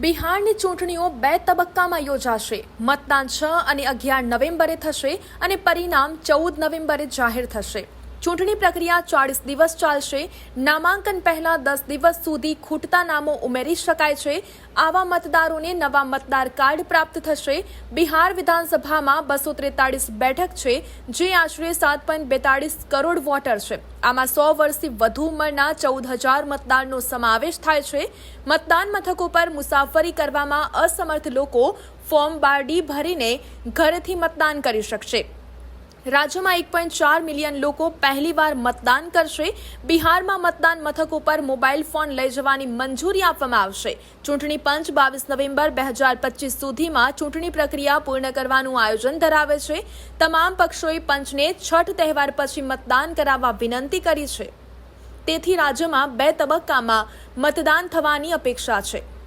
બિહારની ચૂંટણીઓ બે તબક્કામાં યોજાશે. મતદાન છ અને અગિયાર નવેમ્બરે થશે અને પરિણામ ચૌદ નવેમ્બરે જાહેર થશે. ચૂંટણી પ્રક્રિયા ચાળીસ દિવસ ચાલશે. નામાંકન પહેલા દસ દિવસ સુધી ખૂટતા નામો ઉમેરી શકાય છે. આવા મતદારોને નવા મતદાર કાર્ડ પ્રાપ્ત થશે. બિહાર વિધાનસભામાં બસો ત્રેતાળીસ બેઠક છે, જે આશરે સાત પોઈન્ટ બેતાળીસ કરોડ વોટર છે. આમાં સો વર્ષથી વધુ ઉંમરના ચૌદ હજાર મતદારનો સમાવેશ થાય છે. મતદાન મથકો પર મુસાફરી કરવામાં અસમર્થ લોકો ફોર્મ બારડી ભરીને ઘરેથી મતદાન કરી શકશે. રાજ્યમાં એક પોઈન્ટ ચાર મિલિયન લોકો પહેલીવાર મતદાન કરશે. બિહારમાં મતદાન મથકો પર મોબાઈલ ફોન લઈ જવાની મંજૂરી આપવામાં આવશે. ચૂંટણી પંચ બાવીસ નવેમ્બર બે હજાર પચીસ સુધીમાં ચૂંટણી પ્રક્રિયા પૂર્ણ કરવાનું આયોજન ધરાવે છે. તમામ પક્ષોએ પંચને છઠ તહેવાર પછી મતદાન કરાવવા વિનંતી કરી છે. તેથી રાજ્યમાં બે તબક્કામાં મતદાન થવાની અપેક્ષા છે.